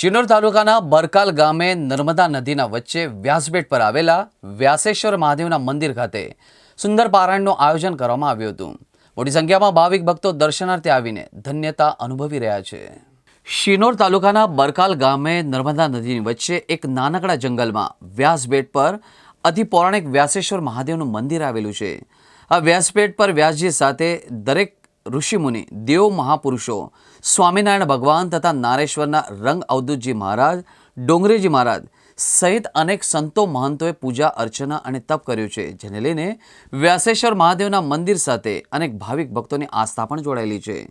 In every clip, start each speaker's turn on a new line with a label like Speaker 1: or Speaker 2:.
Speaker 1: શિનોર તાલુકાના બરકાલ ગામે નર્મદા નદીના વચ્ચે વ્યાસબેટ પર આવેલા વ્યાસેશ્વર મહાદેવના મંદિર ખાતે સુંદર પારાયણનું આયોજન કરવામાં આવ્યું હતું. મોટી સંખ્યામાં ભાવિક ભક્તો દર્શનાર્થે આવીને ધન્યતા અનુભવી રહ્યા છે. શિનોર તાલુકાના બરકાલ ગામે નર્મદા નદીની વચ્ચે એક નાનકડા જંગલમાં વ્યાસબેટ પર અતિ પૌરાણિક વ્યાસેશ્વર મહાદેવનું મંદિર આવેલું છે. આ વ્યાસપેટ પર વ્યાસજી સાથે દરેક ઋષિમુનિ, દેવ મહાપુરુષો, સ્વામિનારાયણ ભગવાન તથા નારેશ્વરના રંગ અવધૂતજી મહારાજ, ડોંગરેજી મહારાજ સહિત અનેક સંતો મહંતોએ પૂજા, અર્ચના અને તપ કર્યું છે, જેને લઈને વ્યાસેશ્વર મહાદેવના મંદિર સાથે અનેક ભાવિક ભક્તોની આસ્થા પણ જોડાયેલી છે.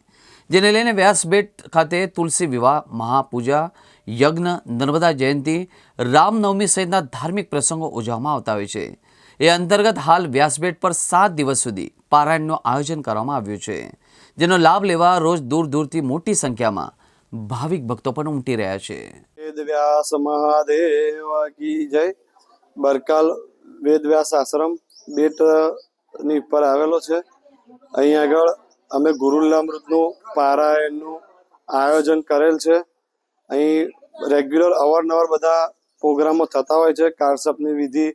Speaker 1: જેને લઈને વ્યાસબેટ ખાતે તુલસી વિવાહ, મહાપૂજા, યજ્ઞ, નર્મદા જયંતિ, રામનવમી સહિતના ધાર્મિક પ્રસંગો ઉજવવામાં આવતા હોય છે. એ અંતર્ગત હાલ વ્યાસબેટ પર સાત દિવસ સુધી પારાયણનું આયોજન કરવામાં આવ્યું છે. જેનો લાભ લેવા રોજ દૂર દૂરથી મોટી સંખ્યામાં ભાવિક ભક્તો પણ ઉમટી રહ્યા છે.
Speaker 2: વેદવ્યાસ મહાદેવ કી જય. બરકાલ વેદવ્યાસ આશ્રમ બેટની ઉપર આવેલો છે. અહીં આગળ અમે ગુરુલામૃતનું પારાયણનું આયોજન કરેલ છે. અહીં રેગ્યુલર અવારનવાર બધા પ્રોગ્રામો થતા હોય છે. કારસપની વિધિ,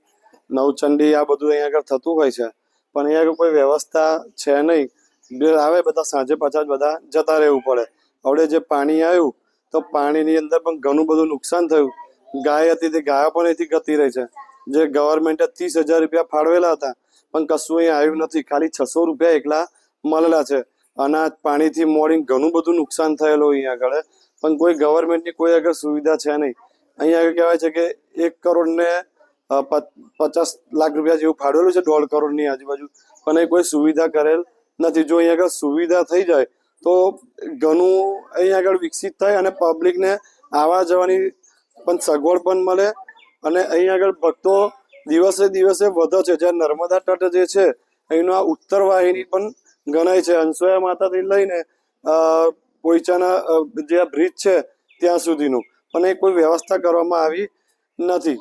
Speaker 2: નવચંડી આ બધું અહીંયા આગળ થતું હોય છે. પણ અહીં આગળ કોઈ વ્યવસ્થા છે નહીં. બે આવે બધા સાંજે પાછા બધા જતા રહેવું પડે. હવે જે પાણી આવ્યું તો પાણીની અંદર પણ ઘણું બધું નુકસાન થયું. ગાય હતી તે ગાયો પણ અહીંથી ગતી રહી છે. જે ગવર્મેન્ટે ત્રીસ હજાર રૂપિયા ફાળવેલા હતા પણ કશું અહીં આવ્યું નથી. ખાલી છસો રૂપિયા એકલા મળેલા છે. અનાજ પાણીથી મોડી ઘણું બધું નુકસાન થયેલું અહીંયા આગળ. પણ કોઈ ગવર્મેન્ટની કોઈ આગળ સુવિધા છે નહીં. અહીંયા આગળ કહેવાય છે કે એક કરોડ ને અ, પચાસ લાખ રૂપિયા જેવું ફાળવેલું છે દોઢ કરોડની આજુબાજુ. પણ એ કોઈ સુવિધા કરેલ નથી. જો અહીંયા આગળ સુવિધા થઈ જાય, તો ઘણું અહીંયા આગળ વિકસિત થાય અને પબ્લિકને આવવા જવાની પણ સગવડ પણ મળે અને અહીં આગળ ભક્તો દિવસે દિવસે વધે છે. જ્યાં નર્મદા તટ જે છે અહીંનો આ ઉત્તર વાહિની પણ ગણાય છે. અંસોયા માતાથી લઈને પોઈચાના જે આ બ્રિજ છે, ત્યાં સુધીનું. પણ એ કોઈ વ્યવસ્થા કરવામાં આવી નથી.